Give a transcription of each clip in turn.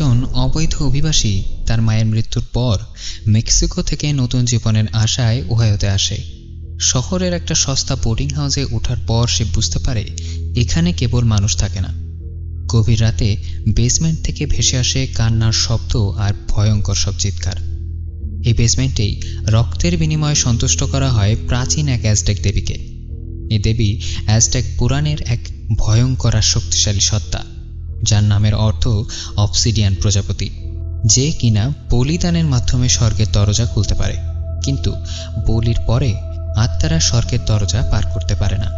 একজন অবৈধ অভিবাসী তার মায়ের মৃত্যুর পর মেক্সিকো থেকে নতুন জীবনের আশায় ওহায়োতে আসে। শহরের একটা সস্তা বোর্ডিং হাউসে ওঠার পর সে বুঝতে পারে এখানে কেবল মানুষ থাকে না। গভীর রাতে বেসমেন্ট থেকে ভেসে আসে কান্নার শব্দ আর ভয়ঙ্কর সব চিৎকার। এই বেসমেন্টেই রক্তের বিনিময়ে সন্তুষ্ট করা হয় প্রাচীন এক অ্যাজটেক দেবীকে। এই দেবী অ্যাজটেক পুরাণের এক ভয়ঙ্কর আর শক্তিশালী সত্তা। যার নামের অর্থ অবসিডিয়ান প্রজাপতি, যে কিনা বলিদানের মাধ্যমে স্বর্গের দরজা খুলতে পারে। কিন্তু বলির পরে আত্মারা স্বর্গের দরজা পার করতে পারে না।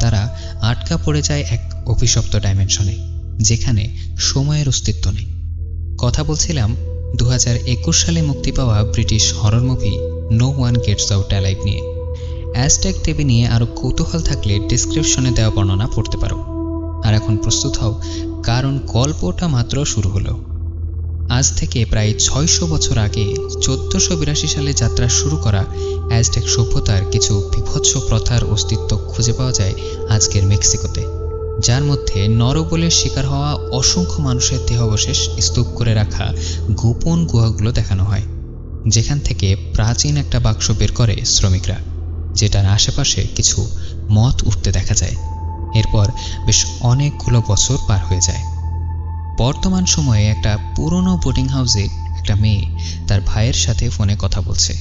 তারা আটকা পড়ে যায় এক অভিশপ্ত ডাইমেনশনে যেখানে সময়ের অস্তিত্ব নেই। কথা বলছিলাম দু হাজার একুশ সালে মুক্তি পাওয়া British horror movie no one gets out alive নিয়ে। অ্যাজটেক দেবী নিয়ে আরও কৌতূহল থাকলে ডিসক্রিপশনে দেওয়া বর্ণনা পড়তে পারো। আর এখন প্রস্তুত হও, কারণ গল্পটা মাত্র শুরু হলো। আজ থেকে প্রায় ছয়শো বছর আগে চোদ্দোশো বিরাশি সালে যাত্রা শুরু করা অ্যাজটেক সভ্যতার কিছু বিভৎস প্রথার অস্তিত্ব খুঁজে পাওয়া যায় আজকের মেক্সিকোতে, যার মধ্যে নরবলের শিকার হওয়া অসংখ্য মানুষের দেহাবশেষ স্তূপ করে রাখা গোপন গুহাগুলো দেখানো হয়, যেখান থেকে প্রাচীন একটা বাক্স বের করে শ্রমিকরা, যেটার আশেপাশে কিছু মত উঠতে দেখা যায়। এরপর বেশ অনেকগুলো বছর পার হয়ে যায়। বর্তমান সময়ে একটা পুরনো বোর্ডিং হাউসে একটা মেয়ে তার ভাইয়ের সাথে ফোনে কথা বলছে।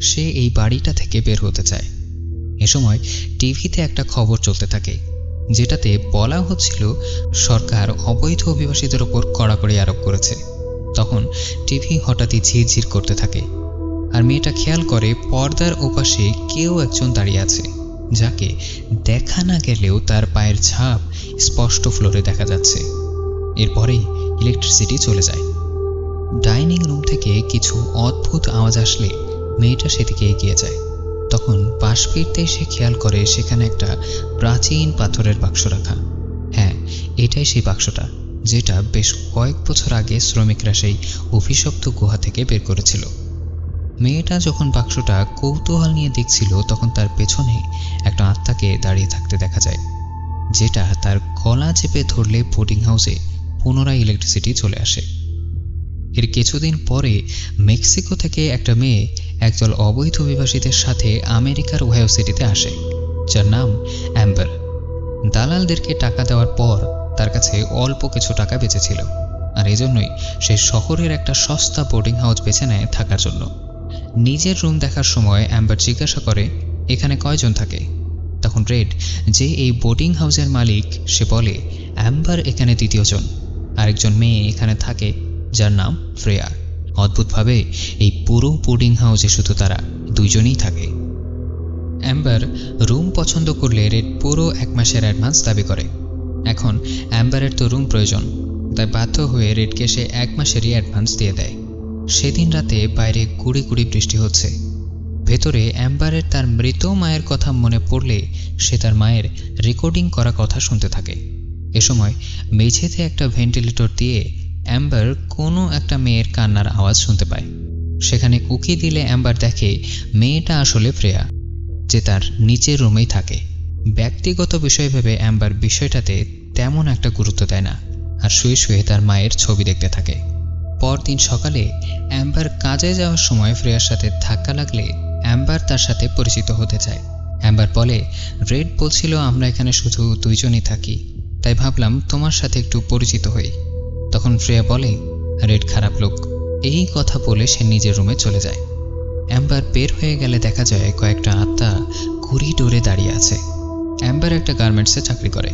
সে এই বাড়িটা থেকে বের হতে চায়। এ সময় টিভিতে একটা খবর চলতে থাকে, যেটাতে বলা হচ্ছিল সরকার অবৈধ অভিবাসীদের ওপর কড়াকড়ি আরোপ করেছে। তখন টিভি হঠাৎই ঝিরঝির করতে থাকে, আর মেয়েটা খেয়াল করে পর্দার ওপাশে কেউ একজন দাঁড়িয়ে আছে। যাকে দেখা না গেলেও তার পায়ের ছাপ স্পষ্ট ফ্লোরে দেখা যাচ্ছে। এরপরেই ইলেকট্রিসিটি চলে যায়। ডাইনিং রুম থেকে কিছু অদ্ভুত আওয়াজ আসলে মেয়েটা সেদিকে এগিয়ে যায়। তখন পাশ ফিরতে সে খেয়াল করে সেখানে একটা প্রাচীন পাথরের বাক্স রাখা। হ্যাঁ এটাই সেই বাক্সটা, যেটা বেশ কয়েক বছর আগে শ্রমিকরা সেই অভিশপ্ত গুহা থেকে বের করেছিল। মেয়েটা যখন বাক্সটা কৌতূহল নিয়ে দেখছিল, তখন তার পেছনে একটা আত্মাকে দাঁড়িয়ে থাকতে দেখা যায়, যেটা তার গলা চেপে ধরলে বোর্ডিং হাউসে পুনরায় ইলেকট্রিসিটি চলে আসে। এর কিছুদিন পরে মেক্সিকো থেকে একটা মেয়ে একদল অবৈধ অভিবাসীদের সাথে আমেরিকার ওহাইও সিটিতে আসে, যার নাম অ্যাম্বার। দালালদেরকে টাকা দেওয়ার পর তার কাছে অল্প কিছু টাকা বেঁচেছিল, আর এজন্যই সে শহরের একটা সস্তা বোর্ডিং হাউস বেছে নেয় থাকার জন্য। নিজের রুম দেখার সময় অ্যাম্বার জিজ্ঞাসা করে, এখানে কয়জন থাকে? তখন রেড, যে এই বোর্ডিং হাউসের মালিক, সে বলে, অ্যাম্বার এখানে দ্বিতীয়জন। আরেকজন মেয়ে এখানে থাকে, যার নাম ফ্রেয়া। অদ্ভুতভাবে, এই পুরো বোর্ডিং হাউসে শুধু তারা দুইজনই থাকে। অ্যাম্বার রুম পছন্দ করলে রেড পুরো এক মাসের অ্যাডভান্স দাবি করে। এখন অ্যাম্বারের তো রুম প্রয়োজন, তাই বাধ্য হয়ে রেডকে সে এক মাসেরই অ্যাডভান্স দিয়ে দেয়। সেদিন রাতে বাইরে গুড়ি গুড়ি বৃষ্টি হচ্ছে। ভেতরে অ্যাম্বারের তার মৃত মায়ের কথা মনে পড়লে সে তার মায়ের রেকর্ডিং করা কথা শুনতে থাকে। এ সময় মেঝেতে একটা ভেন্টিলেটর দিয়ে অ্যাম্বার কোনো একটা মেয়ের কান্নার আওয়াজ শুনতে পায়। সেখানে উকি দিলে অ্যাম্বার দেখে মেয়েটা আসলে ফ্রেয়া, যে তার নিচের রুমেই থাকে। ব্যক্তিগত বিষয় ভেবে অ্যাম্বার বিষয়টাতে তেমন একটা গুরুত্ব দেয় না, আর শুয়ে শুয়ে তার মায়ের ছবি দেখতে থাকে। পরদিন সকালে অ্যাম্বার কাজে যাওয়ার সময় ফ্রেয়ার সাথে ধাক্কা লাগলে অ্যাম্বার তার সাথে পরিচিত হতে চায়। অ্যাম্বার বলে, রেড বলছিল আমরা এখানে শুধু দুইজনই থাকি, তাই ভাবলাম তোমার সাথে একটু পরিচিত হই। তখন ফ্রেয়া বলে, রেড খারাপ লোক। এই কথা বলে সে নিজের রুমে চলে যায়। অ্যাম্বার বের হয়ে গেলে দেখা যায় কয়েকটা আত্মা করিডোরে দাঁড়িয়ে আছে। অ্যাম্বার একটা গার্মেন্টসে চাকরি করে।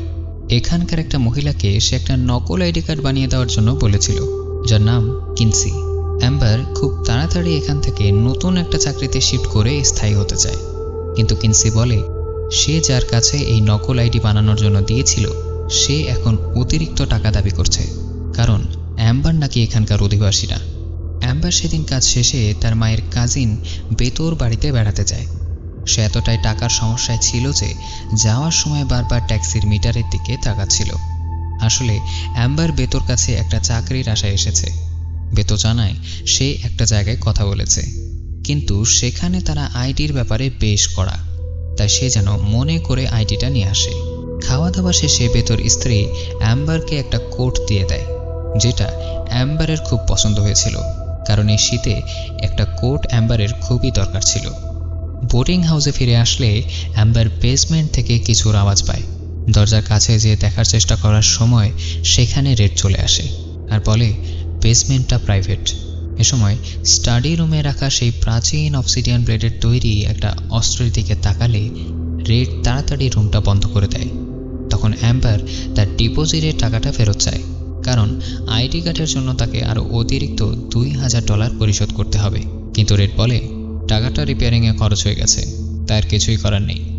এখানকার একটা মহিলাকে সে একটা নকল আইডি কার্ড বানিয়ে দেওয়ার জন্য বলেছিল। যার নাম কিনসি। অ্যাম্বার খুব তাড়াতাড়ি এখান থেকে নতুন একটা চাকরিতে শিফট করে স্থায়ী হতে চায়। কিন্তু কিনসি বলে, সে যার কাছে এই নকল আইডি বানানোর জন্য দিয়েছিল, সে এখন অতিরিক্ত টাকা দাবি করছে। কারণ অ্যাম্বার নাকি এখানকার অধিবাসী না অ্যাম্বার সেদিন কাজ শেষে তার মায়ের কাজিন বেতর বাড়িতে বেড়াতে যায়। সে এতটাই টাকার সমস্যায় ছিল যে যাওয়ার সময় বারবার ট্যাক্সির মিটারের দিকে তাকাচ্ছিল। আসলে অ্যাম্বার বেতর কাছে একটা চাকরির আশায় এসেছে। বেতো জানায়, সে একটা জায়গায় কথা বলেছে। কিন্তু সেখানে তারা আইডির ব্যাপারে বেশ করা তাই সে যেন মনে করে আইডিটা নিয়ে আসে। খাওয়া দাওয়া শেষে বেতর স্ত্রী অ্যাম্বারকে একটা কোট দিয়ে দেয়, যেটা অ্যাম্বারের খুব পছন্দ হয়েছিল। কারণ এই শীতে একটা কোট অ্যাম্বারের খুবই দরকার ছিল। বোর্ডিং হাউসে ফিরে আসলে অ্যাম্বার বেসমেন্ট থেকে কিছুর আওয়াজ পায়। দরজার কাছে যেয়ে দেখার চেষ্টা করার সময় সেখানে রেড চলে আসে আর বলে বেসমেন্টটা প্রাইভেট এ সময় স্টাডি রুমে রাখা সেই প্রাচীন অবসিডিয়ান ব্লেডের তৈরি একটা অস্ত্রের দিকে তাকালে রেড তাড়াতাড়ি রুমটা বন্ধ করে দেয়। তখন অ্যাম্বার তার ডিপোজিটের টাকাটা ফেরত চায়, কারণ আইডি কার্ডের জন্য তাকে আরও অতিরিক্ত দুই হাজার ডলার পরিশোধ করতে হবে। কিন্তু রেড বলে, টাকাটা রিপেয়ারিংয়ে খরচ হয়ে গেছে তার কিছুই করার নেই।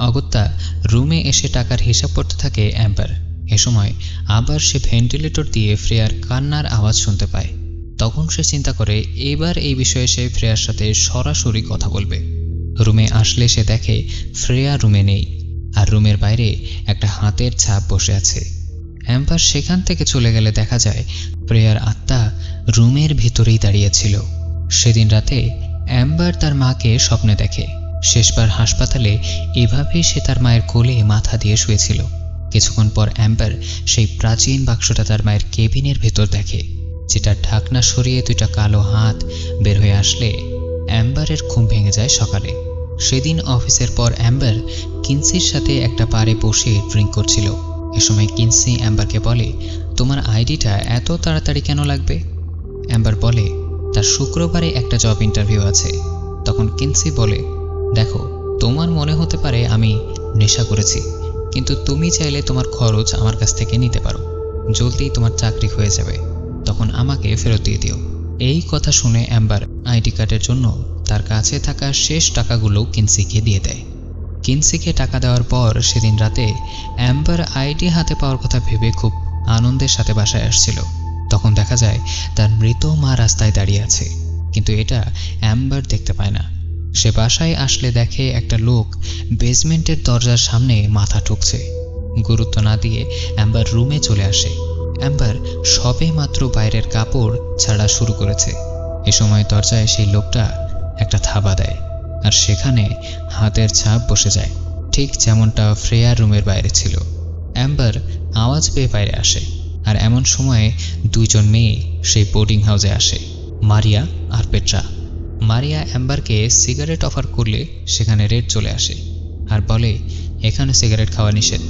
অগত্যা রুমে এসে টাকার হিসাব করতে থাকে অ্যাম্বার এ সময় আবার সে ভেন্টিলেটর দিয়ে ফ্রেয়ার কান্নার আওয়াজ শুনতে পায়। তখন সে চিন্তা করে, এবার এই বিষয়ে সে ফ্রেয়ার সাথে সরাসরি কথা বলবে। রুমে আসলে সে দেখে ফ্রেয়া রুমে নেই, আর রুমের বাইরে একটা হাতের ছাপ বসে আছে। অ্যাম্বার সেখান থেকে চলে গেলে দেখা যায়, ফ্রেয়ার আত্মা রুমের ভিতরেই দাঁড়িয়েছিল। সেদিন রাতে অ্যাম্বার তার মাকে স্বপ্নে দেখে। শেষবার হাসপাতালে এভাবেই সে তার মায়ের কোলে মাথা দিয়ে শুয়েছিল। কিছুক্ষণ পর অ্যাম্বার সেই প্রাচীন বাক্সটা তার মায়ের কেবিনের ভেতর দেখে যেটা ঢাকনা সরিয়ে দুইটা কালো হাত বের হয়ে আসলে অ্যাম্বারের ঘুম ভেঙে যায় সকালে। সেদিন অফিসের পর অ্যাম্বার কিনসির সাথে একটা পারে বসে ড্রিঙ্ক করছিল। এ সময় কিনসি অ্যাম্বারকে বলে, তোমার আইডিটা এত তাড়াতাড়ি কেন লাগবে? অ্যাম্বার বলে, তার শুক্রবারে একটা জব ইন্টারভিউ আছে। তখন কিনসি বলে দেখো, তোমার মনে হতে পারে আমি নেশা করেছি, কিন্তু তুমি চাইলে তোমার খরচ আমার কাছ থেকে নিতে পারো। জলদি তোমার চাকরি হয়ে যাবে, তখন আমাকে ফেরত দিয়ে দিও। এই কথা শুনে অ্যাম্বার আইডি কার্ডের জন্য তার কাছে থাকা শেষ টাকাগুলো কিনসিকে দিয়ে দেয়। কিনসিকে টাকা দেওয়ার পর সেদিন রাতে অ্যাম্বার আইডি হাতে পাওয়ার কথা ভেবে খুব আনন্দের সাথে বাসায় আসছিল। তখন দেখা যায় তার মৃত মা রাস্তায় দাঁড়িয়ে আছে, কিন্তু এটা অ্যাম্বার দেখতে পায় না। সে বাসায় আসলে দেখে একটা লোক বেসমেন্টের দরজার সামনে মাথা ঠুকছে। গুরুত্ব না দিয়ে অ্যাম্বার রুমে চলে আসে। অ্যাম্বার সবে মাত্র বাইরের কাপড় ছাড়া শুরু করেছে। এ সময় দরজায় সেই লোকটা একটা থাবা দেয় আর সেখানে হাতের ছাপ বসে যায়। ঠিক যেমনটা ফ্রেয়ার রুমের বাইরে ছিল। অ্যাম্বার আওয়াজ পেয়ে বাইরে আসে আর এমন সময়ে দুইজন মেয়ে সেই বোর্ডিং হাউসে আসে। মারিয়া আর পেট্রা। মারিয়া অ্যাম্বারকে সিগারেট অফার করলে সেখানে রেড চলে আসে আর বলে, এখানে সিগারেট খাওয়া নিষেধ।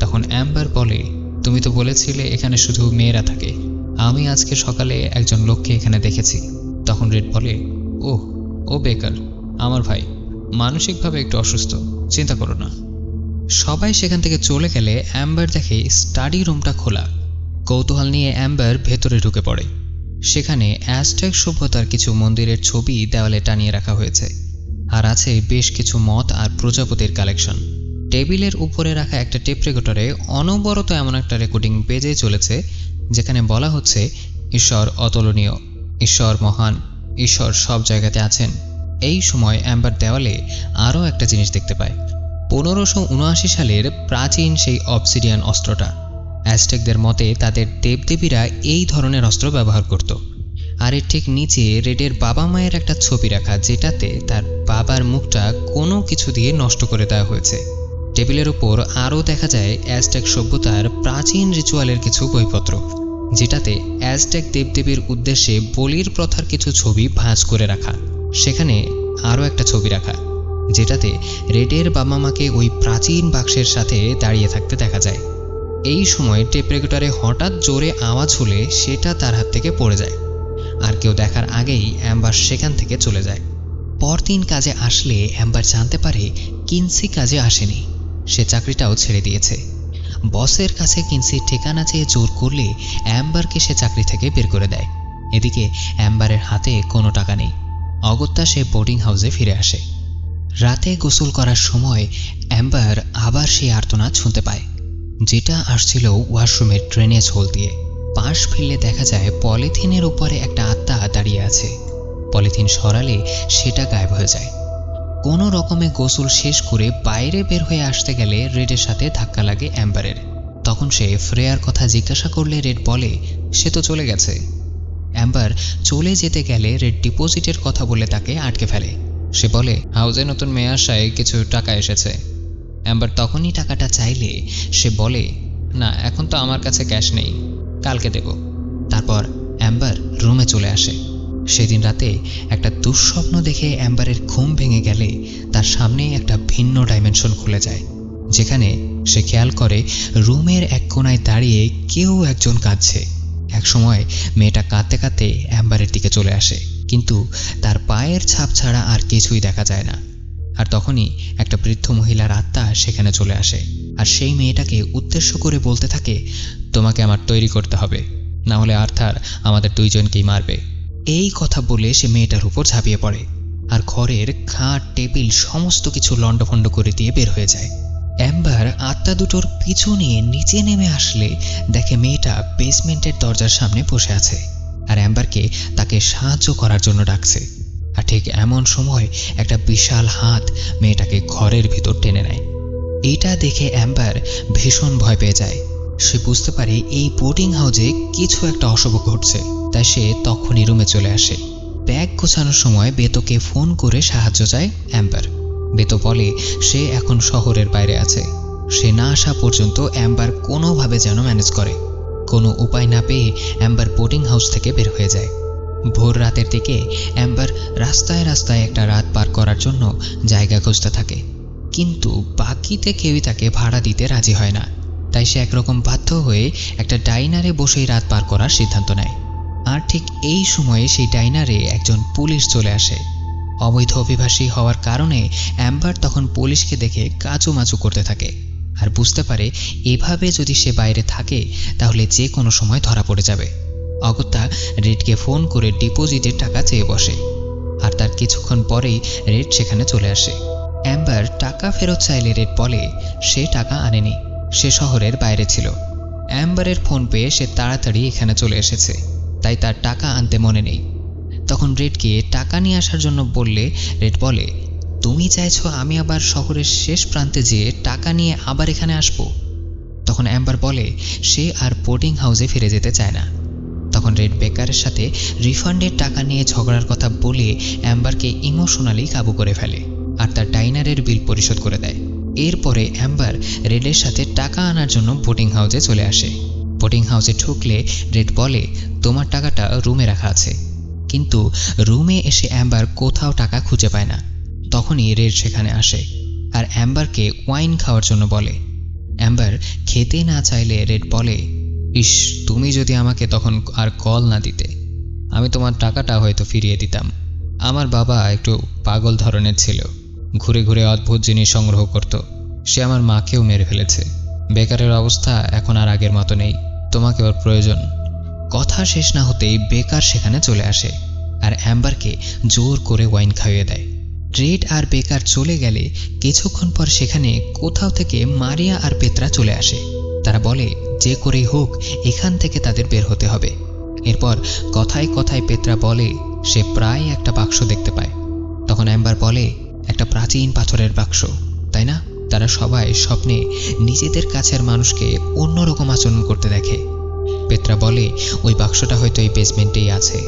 তখন অ্যাম্বার বলে, তুমি তো বলেছিলে এখানে শুধু মেয়েরা থাকে। আমি আজকে সকালে একজন লোককে এখানে দেখেছি। তখন রেড বলে, ওহ, ও বেকার। আমার ভাই, মানসিকভাবে একটু অসুস্থ। চিন্তা করো না। সবাই সেখান থেকে চলে গেলে অ্যাম্বার দেখে স্টাডি রুমটা খোলা। কৌতূহল নিয়ে অ্যাম্বার ভেতরে ঢুকে পড়ে। সেখানে অ্যাজটেক সভ্যতার কিছু মন্দিরের ছবি দেওয়ালে টানিয়ে রাখা হয়েছে। আর আছে বেশ কিছু মত আর প্রজাপতির কালেকশন। টেবিলের উপরে রাখা একটা টেপ রেকর্ডারে অনবরত এমন একটা রেকর্ডিং বেজে চলেছে, যেখানে বলা হচ্ছে, ঈশ্বর অতুলনীয়, ঈশ্বর মহান, ঈশ্বর সব জায়গাতে আছেন। এই সময় অ্যাম্বার দেওয়ালে আরও একটা জিনিস দেখতে পায়। পনেরোশো উনআশি সালের প্রাচীন সেই অবসিডিয়ান অস্ত্রটা। অ্যাজটেকদের মতে তাদের দেবদেবীরা এই ধরনের অস্ত্র ব্যবহার করত। আর এর ঠিক নিচে রেডের বাবা মায়ের একটা ছবি রাখা, যেটাতে তার বাবার মুখটা কোনো কিছু দিয়ে নষ্ট করে দেওয়া হয়েছে। টেবিলের ওপর আরও দেখা যায় অ্যাজটেক সভ্যতার প্রাচীন রিচুয়ালের কিছু বইপত্র, যেটাতে অ্যাজটেক দেবদেবীর উদ্দেশ্যে বলির প্রথার কিছু ছবি ভাঁজ করে রাখা। সেখানে আরও একটা ছবি রাখা, যেটাতে রেডের বাবা মাকে ওই প্রাচীন বাক্সের সাথে দাঁড়িয়ে থাকতে দেখা যায়। এই সময় টেপ রেকর্ডারে হঠাৎ জোরে আওয়াজ হলে সেটা তার হাত থেকে পড়ে যায়। আর কেউ দেখার আগেই অ্যাম্বার সেখান থেকে চলে যায়। পরদিন কাজে আসলে অ্যাম্বার জানতে পারে কিনসি কাজে আসেনি। সে চাকরিটাও ছেড়ে দিয়েছে। বসের কাছে কিনসির ঠিকানা চেয়ে জোর করলে অ্যাম্বারকে সে চাকরি থেকে বের করে দেয়। এদিকে অ্যাম্বারের হাতে কোনো টাকা নেই। অগত্যা সে বোর্ডিং হাউসে ফিরে আসে। রাতে গোসল করার সময় অ্যাম্বার আবার সেই আর্তনাদ শুনতে পায়। যেটা আসছিল ওয়াশরুমের ড্রেনেজ হোল দিয়ে। পাশ ফিরলে দেখা যায় পলিথিনের উপরে একটা আত্মা দাঁড়িয়ে আছে। পলিথিন সরালে সেটা গায়েব হয়ে যায়। কোনো রকমে গোসল শেষ করে বাইরে বের হয়ে আসতে গেলে রেডের সাথে ধাক্কা লাগে অ্যাম্বারের। তখন সে ফ্রেয়ার কথা জিজ্ঞাসা করলে রেড বলে, সে তো চলে গেছে। অ্যাম্বার, চলে যেতে গেলে রেড ডিপোজিটের কথা বলে তাকে আটকে ফেলে। সে বলে, হাউজে নতুন মেয়ে আসায় কিছু টাকা এসেছে। অ্যাম্বার তখনই টাকাটা চাইলে সে বলে, না, এখন তো আমার কাছে ক্যাশ নেই, কালকে দেব। তারপর অ্যাম্বার রুমে চলে আসে। সেদিন রাতে একটা দুঃস্বপ্ন দেখে অ্যাম্বারের ঘুম ভেঙে গেলে তার সামনে একটা ভিন্ন ডাইমেনশন খুলে যায়, যেখানে সে খেয়াল করে রুমের এক কোনায় দাঁড়িয়ে কেউ একজন কাঁদছে। একসময় মেয়েটা কাঁদতে কাঁদতে অ্যাম্বারের দিকে চলে আসে, কিন্তু তার পায়ের ছাপ ছাড়া আর কিছুই দেখা যায় না। আর তখনই একটা বৃদ্ধ মহিলার আত্মা সেখানে চলে আসে। আর সেই মেয়েটাকে উদ্দেশ্য করে বলতে থাকে, তোমাকে আমার তৈরি করতে হবে। না হলে আর্থার আমাদের দুইজনকেই মারবে। এই কথা বলে সে মেয়েটার উপর ঝাঁপিয়ে পড়ে। আর ঘরের খাট, টেবিল, সমস্ত কিছু লণ্ডভণ্ড করে দিয়ে বের হয়ে যায়। অ্যাম্বার আত্মা দুটোর পিছু নিয়ে নিচে নেমে আসলে দেখে মেয়েটা বেসমেন্টের দরজার সামনে বসে আছে। আর অ্যাম্বারকে তাকে সাহায্য করার জন্য ডাকছে। আর ঠিক এমন সময় একটা বিশাল হাত মেয়েটাকে ঘরের ভিতর টেনে নেয়। এইটা দেখে অ্যাম্বার ভীষণ ভয় পেয়ে যায়। সে বুঝতে পারে এই বোর্ডিং হাউসে কিছু একটা অশুভ ঘটছে। তাই সে তখনই রুমে চলে আসে। ব্যাগ গোছানোর সময় বেতোকে ফোন করে সাহায্য চায় অ্যাম্বার। বেতো বলে, সে এখন শহরের বাইরে আছে। সে না আসা পর্যন্ত অ্যাম্বার কোনোভাবে যেন ম্যানেজ করে। কোনো উপায় না পেয়ে অ্যাম্বার বোর্ডিং হাউস থেকে বের হয়ে যায়। ভোর রাতের দিকে অ্যাম্বার রাস্তায় রাস্তায় একটা রাত পার করার জন্য জায়গা খুঁজতে থাকে। কিন্তু বাকিতে কেউই তাকে ভাড়া দিতে রাজি হয় না। তাই সে একরকম বাধ্য হয়ে একটা ডাইনারে বসেই রাত পার করার সিদ্ধান্ত নেয়। আর ঠিক এই সময়ে সেই ডাইনারে একজন পুলিশ চলে আসে। অবৈধ অভিবাসী হওয়ার কারণে অ্যাম্বার তখন পুলিশকে দেখে কাচুমাচু করতে থাকে। আর বুঝতে পারে, এভাবে যদি সে বাইরে থাকে, তাহলে যে কোনো সময় ধরা পড়ে যাবে। অগত্যা রেডকে ফোন করে ডিপোজিটের টাকা চেয়ে বসে। আর তার কিছুক্ষণ পরেই রেড সেখানে চলে আসে। অ্যাম্বার টাকা ফেরত চাইলে রেড বলে, সে টাকা আনেনি। সে শহরের বাইরে ছিল। অ্যাম্বারের ফোন পেয়ে সে তাড়াতাড়ি এখানে চলে এসেছে। তাই তার টাকা আনতে মনে নেই। তখন রেডকে টাকা নিয়ে আসার জন্য বললে, রেড বলে, তুমি চাইছো আমি আবার শহরের শেষ প্রান্তে যেয়ে টাকা নিয়ে আবার এখানে আসব? তখন অ্যাম্বার বলে, সে আর বোর্ডিং হাউসে ফিরে যেতে চায় না। তখন রেড বেকারের সাথে রিফান্ডের টাকা নিয়ে ঝগড়ার কথা বলে অ্যাম্বারকে ইমোশনালি কাবু করে ফেলে আর তার ডাইনারের বিল পরিশোধ করে দেয়। এরপরে অ্যাম্বার রেডের সাথে টাকা আনার জন্য বোটিং হাউসে চলে আসে। বোটিং হাউসে ঢুকলে রেড বলে, তোমার টাকাটা রুমে রাখা আছে। কিন্তু রুমে এসে অ্যাম্বার কোথাও টাকা খুঁজে পায় না। তখনই রেড সেখানে আসে আর অ্যাম্বারকে ওয়াইন খাওয়ার জন্য বলে। অ্যাম্বার খেতে না চাইলে রেড বলে ইস, তুমি যদি আমাকে তখন আর কল না দিতে, আমি তোমার টাকাটা হয়তো ফিরিয়ে দিতাম। আমার বাবা একটু পাগল ধরনের ছিল। ঘুরে ঘুরে অদ্ভুত জিনিস সংগ্রহ করত। সে আমার মাকেও মেরে ফেলেছে। বেকারের অবস্থা এখন আর আগের মতো নেই। তোমাকে ওর প্রয়োজন। কথা শেষ না হতেই বেকার সেখানে চলে আসে আর অ্যাম্বারকে জোর করে ওয়াইন খাইয়ে দেয়। ট্রেড আর বেকার চলে গেলে কিছুক্ষণ পর সেখানে কোথাও থেকে মারিয়া আর পেত্রা চলে আসে। তারা বলে যে করেই হোক, এখান থেকে তাদের বের হতে হবে। এরপর কথায় কথায় পেত্রা বলে, সে প্রায় একটা বাক্স দেখতে পায়। তখন অ্যাম্বার বলে, একটা প্রাচীন পাথরের বাক্স। তাই না? তারা সবাই স্বপ্নে নিজেদের কাছের মানুষকে অন্যরকম আচরণ করতে দেখে। পেত্রা বলে, ওই বাক্সটা হয়তো এই বেসমেন্টেই আছে।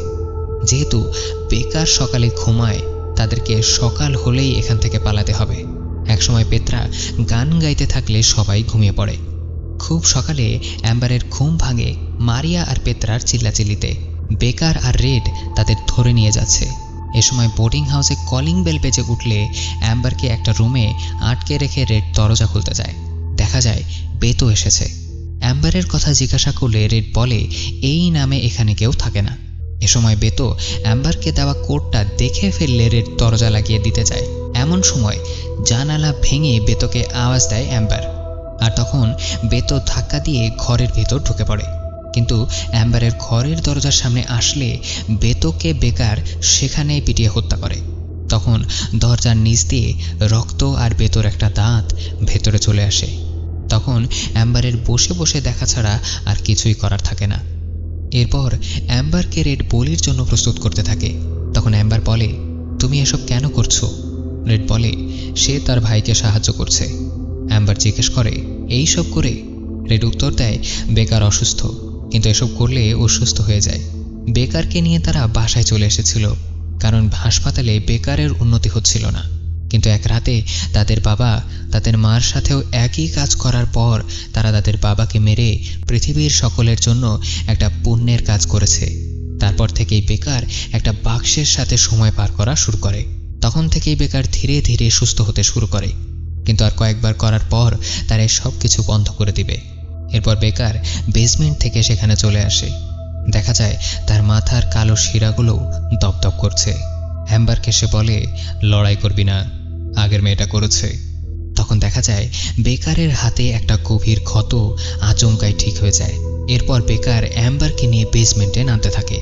যেহেতু বেকার সকালে ঘুমায়, তাদেরকে সকাল হলেই এখান থেকে পালাতে হবে। একসময় পেত্রা গান গাইতে থাকলে সবাই ঘুমিয়ে পড়ে। খুব সকালে অ্যাম্বারের ঘুম ভাঙে মারিয়া আর পেত্রার চিল্লাচিল্লিতে। বেকার আর রেড তাদের ধরে নিয়ে যাচ্ছে। এ সময় বোর্ডিং হাউসে কলিং বেল বেজে উঠলে অ্যাম্বারকে একটা রুমে আটকে রেখে রেড দরজা খুলতে যায়। দেখা যায় বেতো এসেছে। অ্যাম্বারের কথা জিজ্ঞাসা করলে রেড বলে, এই নামে এখানে কেউ থাকে না। এ সময় বেতো অ্যাম্বারকে দেওয়া কোটটা দেখে ফেললে রেড দরজা লাগিয়ে দিতে চায়। এমন সময় জানালা ভেঙে বেতোকে আওয়াজ দেয় অ্যাম্বার। আর তখন বেতো ধাক্কা দিয়ে ঘরের ভেতর ঢুকে পড়ে। কিন্তু অ্যাম্বারের ঘরের দরজার সামনে আসলে বেতোকে বেকার সেখানেই পিটিয়ে হত্যা করে। তখন দরজার নিচ দিয়ে রক্ত আর বেতোর একটা দাঁত ভেতরে চলে আসে। তখন অ্যাম্বারের বসে বসে দেখা ছাড়া আর কিছুই করার থাকে না। এরপর অ্যাম্বারকে রেড বলির জন্য প্রস্তুত করতে থাকে। তখন অ্যাম্বার বলে, তুমি এসব কেন করছ? রেড বলে, সে তার ভাইকে সাহায্য করছে। অ্যাম্বার জিজ্ঞেস করে এই সব করে রেড উত্তর দেয়, বেকার অসুস্থ। কিন্তু এসব করলে ও সুস্থ হয়ে যায়। বেকারকে নিয়ে তারা বাসায় চলে এসেছিল, কারণ হাসপাতালে বেকারের উন্নতি হচ্ছিল না। কিন্তু এক রাতে তাদের বাবা তাদের মার সাথেও একই কাজ করার পর তারা তাদের বাবাকে মেরে পৃথিবীর সকলের জন্য একটা পুণ্যের কাজ করেছে। তারপর থেকেই বেকার একটা বাক্সের সাথে সময় পার করা শুরু করে। তখন থেকেই বেকার ধীরে ধীরে সুস্থ হতে শুরু করে। কিন্তু আর কয়েকবার করার পর তারা সব কিছু বন্ধ করে দিবে। এরপর বেকার বেসমেন্ট থেকে সেখানে চলে আসে। দেখা যায় তার মাথার কালো শিরাগুলো দপদপ করছে। হ্যাম্বারকে সে বলে, লড়াই করবি না, আগের মেয়েটা করেছে। তখন দেখা যায় বেকারের হাতে একটা গভীর ক্ষত আচমকায় ঠিক হয়ে যায়। এরপর বেকার অ্যাম্বারকে নিয়ে বেসমেন্টে নামতে থাকে।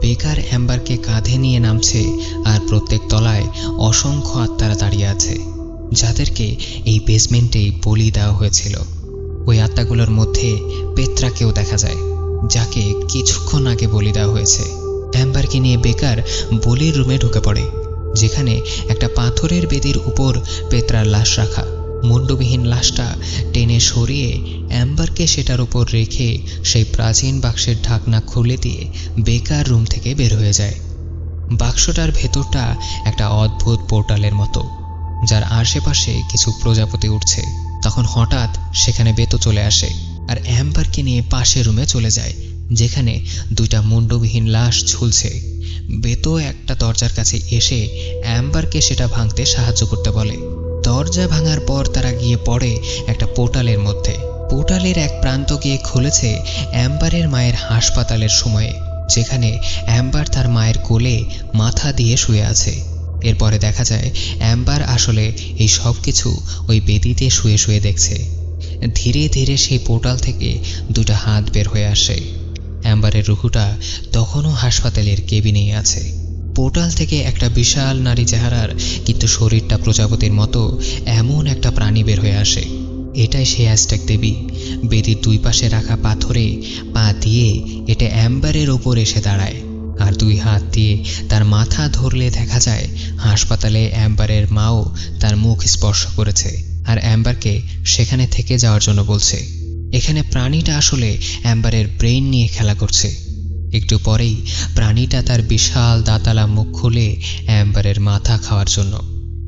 বেকার অ্যাম্বারকে কাঁধে নিয়ে নামছে আর প্রত্যেক তলায় অসংখ্য আত্মারা দাঁড়িয়ে আছে। যাদেরকে এই বেসমেন্টেই বলি দেওয়া হয়েছিল। ওই আত্মাগুলোর মধ্যে পেত্রাকেও দেখা যায়, যাকে কিছুক্ষণ আগে বলি দেওয়া হয়েছে। অ্যাম্বারকে নিয়ে বেকার বলির রুমে ঢুকে পড়ে, যেখানে একটা পাথরের বেদির উপর পেত্রার লাশ রাখা। মুন্ডবিহীন লাশটা টেনে সরিয়ে অ্যাম্বারকে সেটার উপর রেখে সেই প্রাচীন বাক্সের ঢাকনা খুলে দিয়ে বেকার রুম থেকে বের হয়ে যায়। বাক্সটার ভেতরটা একটা অদ্ভুত পোর্টালের মতো। যার আশেপাশে কিছু প্রজাপতি উঠছে। তখন হঠাৎ সেখানে বেতো চলে আসে আর অ্যাম্বারকে নিয়ে পাশের রুমে চলে যায়, যেখানে দুইটা মুন্ডবিহীন লাশ ঝুলছে। বেতো একটা দরজার কাছে এসে অ্যাম্বারকে সেটা ভাঙতে সাহায্য করতে বলে। দরজা ভাঙার পর তারা গিয়ে পড়ে একটা পোর্টালের মধ্যে। পোর্টালের এক প্রান্ত গিয়ে খুলেছে অ্যাম্বারের মায়ের হাসপাতালের সময়ে, যেখানে অ্যাম্বার তার মায়ের কোলে মাথা দিয়ে শুয়ে আছে। এরপরে দেখা যায়, অ্যাম্বার আসলে এই সব কিছু ওই বেদিতে শুয়ে শুয়ে দেখছে। ধীরে ধীরে সেই পোর্টাল থেকে দুটো হাত বের হয়ে আসে। অ্যাম্বারের রুহুটা তখনও হাসপাতালের কেবিনেই আছে। পোর্টাল থেকে একটা বিশাল নারী চেহারার কিন্তু শরীরটা প্রজাপতির মতো এমন একটা প্রাণী বের হয়ে আসে। এটাই সেই অ্যাস্টেক দেবী। বেদির দুই পাশে রাখা পাথরে পা দিয়ে এটা অ্যাম্বারের ওপর এসে দাঁড়ায়। আর দুই হাত দিয়ে তার মাথা ধরলে দেখা যায় হাসপাতালে অ্যাম্বারের মাও তার মুখ স্পর্শ করেছে আর অ্যাম্বারকে সেখানে থেকে যাওয়ার জন্য বলছে। এখানে প্রাণীটা আসলে অ্যাম্বারের ব্রেন নিয়ে খেলা করছে। একটু পরেই প্রাণীটা তার বিশাল দাতালা মুখ খুলে অ্যাম্বারের মাথা খাওয়ার জন্য।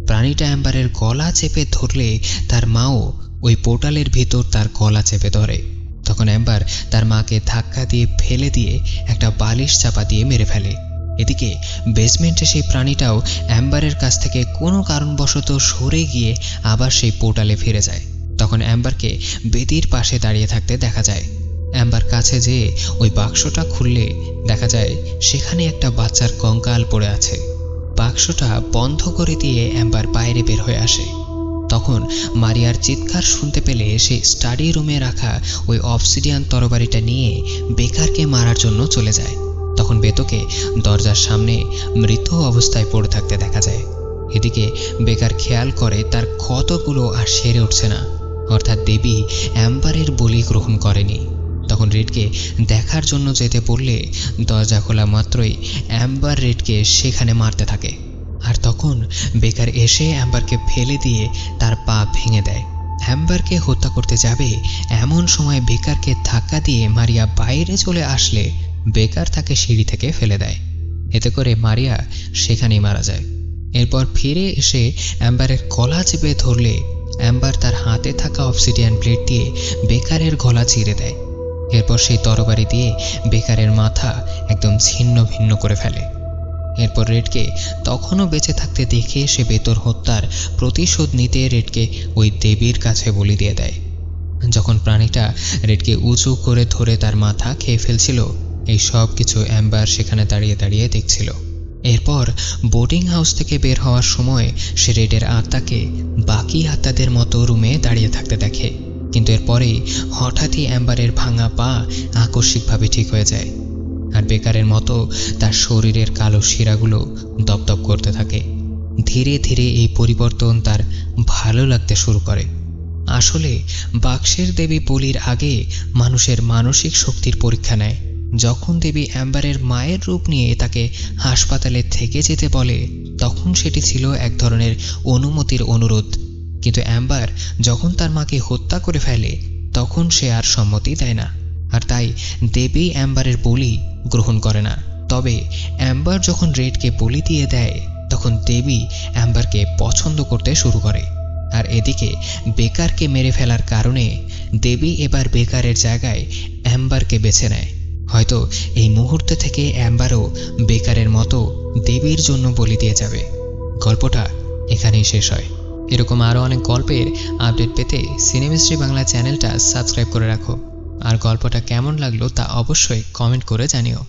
প্রাণীটা অ্যাম্বারের গলা চেপে ধরলে তার মাও ওই পোর্টালের ভিতর তার গলা চেপে ধরে। তখন অ্যাম্বার তার মাকে ধাক্কা দিয়ে ফেলে দিয়ে একটা বালিশ চাপা দিয়ে মেরে ফেলে। এদিকে বেসমেন্টে সেই প্রাণীটাও অ্যাম্বারের কাছ থেকে কোনো কারণবশত সরে গিয়ে আবার সেই পোর্টালে ফিরে যায়। তখন অ্যাম্বারকে বেদির পাশে দাঁড়িয়ে থাকতে দেখা যায়। অ্যাম্বার কাছে যেয়ে ওই বাক্সটা খুললে দেখা যায় সেখানে একটা বাচ্চার কঙ্কাল পড়ে আছে। বাক্সটা বন্ধ করে দিয়ে অ্যাম্বার বাইরে বের হয়ে আসে। তখন মারিয়ার চিৎকার শুনতে পেলে সে স্টাডি রুমে রাখা ওই অফসিডিয়ান তরবারিটা নিয়ে বেকারকে মারার জন্য চলে যায়। তখন বেতকে দরজার সামনে মৃত অবস্থায় পড়ে থাকতে দেখা যায়। এদিকে বেকার খেয়াল করে তার ক্ষতগুলো আর সেরে উঠছে না। অর্থাৎ দেবী অ্যাম্বারের বলি গ্রহণ করেনি। তখন রেডকে দেখার জন্য যেতে বললে দরজা খোলা মাত্রই অ্যাম্বার রেডকে সেখানে মারতে থাকে। আর তখন বেকার এসে অ্যাম্বারকে ফেলে দিয়ে তার পা ভেঙে দেয়। অ্যাম্বারকে হত্যা করতে যাবে, এমন সময় বেকারকে ধাক্কা দিয়ে মারিয়া বাইরে চলে আসলে বেকার তাকে সিঁড়ি থেকে ফেলে দেয়। এতে করে মারিয়া সেখানেই মারা যায়। এরপর ফিরে এসে অ্যাম্বারের গলা চেপে ধরলে অ্যাম্বার তার হাতে থাকা অবসিডিয়ান প্লেট দিয়ে বেকারের গলা চিরে দেয়। এরপর সেই তরবারি দিয়ে বেকারের মাথা একদম ছিন্ন ভিন্ন করে ফেলে। এরপর রেডকে তখনও বেঁচে থাকতে দেখে সে বেতর হত্যার প্রতিশোধ নিতে রেডকে ওই দেবীর কাছে বলি দিয়ে দেয়। যখন প্রাণীটা রেডকে উঁচু করে ধরে তার মাথা খেয়ে ফেলছিল, এই সব কিছু অ্যাম্বার সেখানে দাঁড়িয়ে দাঁড়িয়ে দেখছিল। এরপর বোর্ডিং হাউস থেকে বের হওয়ার সময় সে রেডের আত্মাকে বাকি আত্মাদের মতো রুমে দাঁড়িয়ে থাকতে দেখে। কিন্তু এরপরেই হঠাৎই অ্যাম্বারের ভাঙা পা আকস্মিকভাবে ঠিক হয়ে যায়। আর বেকারের মতো তার শরীরের কালো শিরাগুলো দপদপ করতে থাকে। ধীরে ধীরে এই পরিবর্তন তার ভালো লাগতে শুরু করে। আসলে, বাক্সের দেবী বলির আগে মানুষের মানসিক শক্তির পরীক্ষা নেয়। যখন দেবী অ্যাম্বারের মায়ের রূপ নিয়ে তাকে হাসপাতালে থেকে যেতে বলে, তখন সেটি ছিল এক ধরনের অনুমতির অনুরোধ। কিন্তু অ্যাম্বার যখন তার মাকে হত্যা করে ফেলে, তখন সে আর সম্মতি দেয় না। আর তাই দেবী অ্যাম্বারের বলি গ্রহণ করে না। তবে অ্যাম্বার যখন রেডকে বলি দিয়ে দেয়, তখন দেবী অ্যাম্বারকে পছন্দ করতে শুরু করে। আর এদিকে বেকারকে মেরে ফেলার কারণে দেবী এবার বেকারের জায়গায় অ্যাম্বারকে বেছে নেয়। হয়তো এই মুহূর্তে থেকে অ্যাম্বারও বেকারের মতো দেবীর জন্য বলি দিয়ে যাবে। গল্পটা এখানেই শেষ হয়। এরকম আরও অনেক গল্পের আপডেট পেতে সিনেমিস্ট্রি বাংলা চ্যানেলটা সাবস্ক্রাইব করে রাখো। আর গল্পটা কেমন লাগল তা অবশ্যই কমেন্ট করে জানিও।